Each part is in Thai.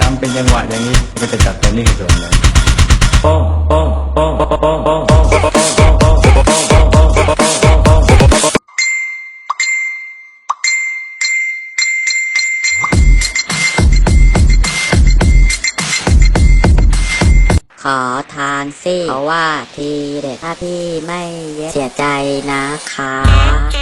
ทำเป็นจังหวะอย่างนี้ก็จะจับตรงนี้ส่วนเลยป้องป้องป้องป้องป้องป้องป้องป้องป้องป้องป้องป้องป้องป้องป้องป้องขอทานสิเพราะว่าทีเด็ดถ้าพี่ไม่เสียใจนะคะ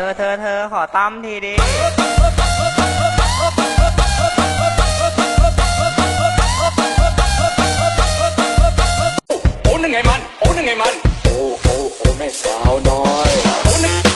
ธอเธอเธอขอตั้มทีดีโอ้นึงไงมัน โอ้นึงไงมัน โอ้โอ้โอ้แม่สาวน้อยโอ้นึง